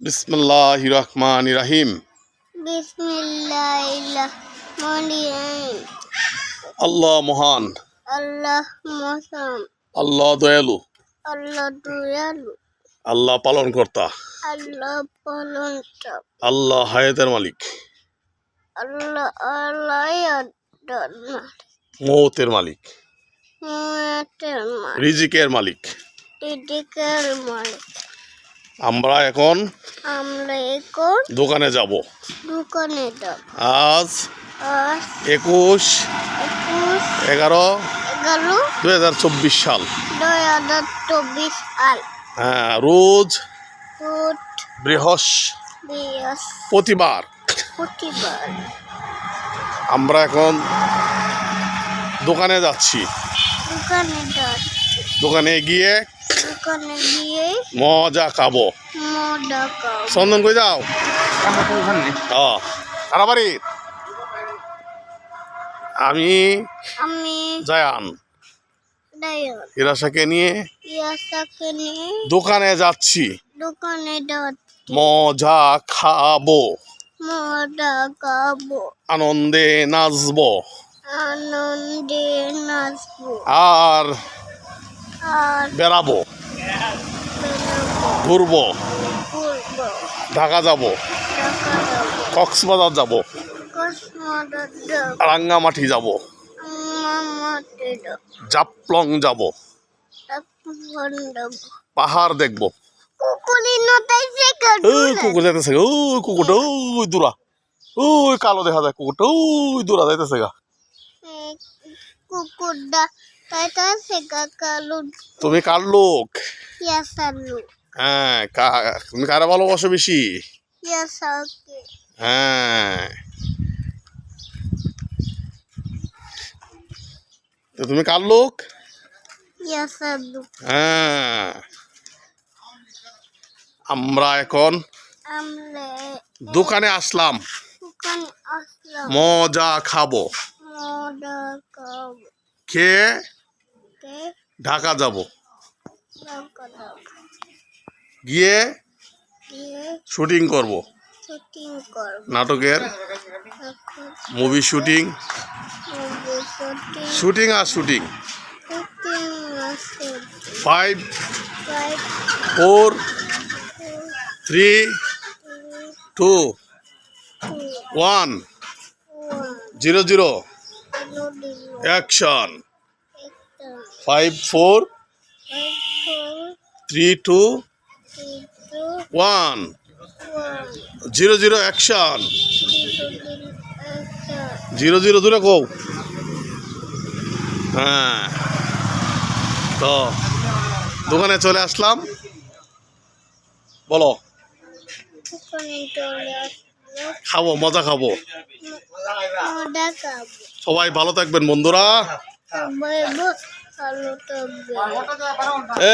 বিসমুল্লাহ রহমান রাহিম আল্লাহ মহান। আল্লাহ দয়ালু। আল্লাহ আল্লাহ পালন কর্তা আল্লাহ হায়াতের মালিক। মৌতের মালিক। মুয়াতের মালিক। রিজিকের মালিক। আমরা এখন আমরা এখন দোকানে যাব। দোকানে যাব। আজ আজ একুশ এগারো এগারো দুই হাজার চব্বিশ সাল। দুই হাজার চব্বিশ সাল। হ্যাঁ রোজ ফুট বৃহস্পতিবার বৃহস্পতিবার আমরা এখন দোকানে যাচ্ছি। দোকানে গিয়ে দোকানে গিয়ে মজা খাব। মজা খাব। চন্দন কই যাও? কারাবাড়ি আমি আমি জায়ান। ডায়ন নিয়ে দোকানে যাচ্ছি। দোকানে যাচ্ছি। মজা খাব। মজা খাব। আনন্দে নাচবো। আনন্দে নাচবো। আর আর বেড়াবো। বেরোবো ঘুরবো। ঢাকা যাব। কক্সবাজার যাব। রাঙ্গামাটি যাব। জাপলং যাব। পাহাড় দেখব। কুকুর যাইতেছে গা, ওই কুকুরটা ওই দূরা। ওই কালো দেখা যায় কুকুরটা ওই দূরা যাইতেছে গা। কুকুরটা তুমি কার লোক? হ্যাঁ তুমি কারা ভালোবাসো বেশি? হ্যাঁ। তো তুমি কার লোক? হ্যাঁ। আমরা এখন দোকানে আসলাম। মজা খাব। মজা খেয়ে ঢাকা যাব। গিয়ে শুটিং করব। নাটকের মুভি শুটিং শুটিং। আর shooting. Five four three two one zero zero action five four three two one zero zero action zero zero দূরে কৌ হ্যাঁ। তো দোকানে চলে আসলাম। বলো। খাব মজা খাব। সবাই ভালো থাকবেন বন্ধুরা। সবাই ভালো থাকবে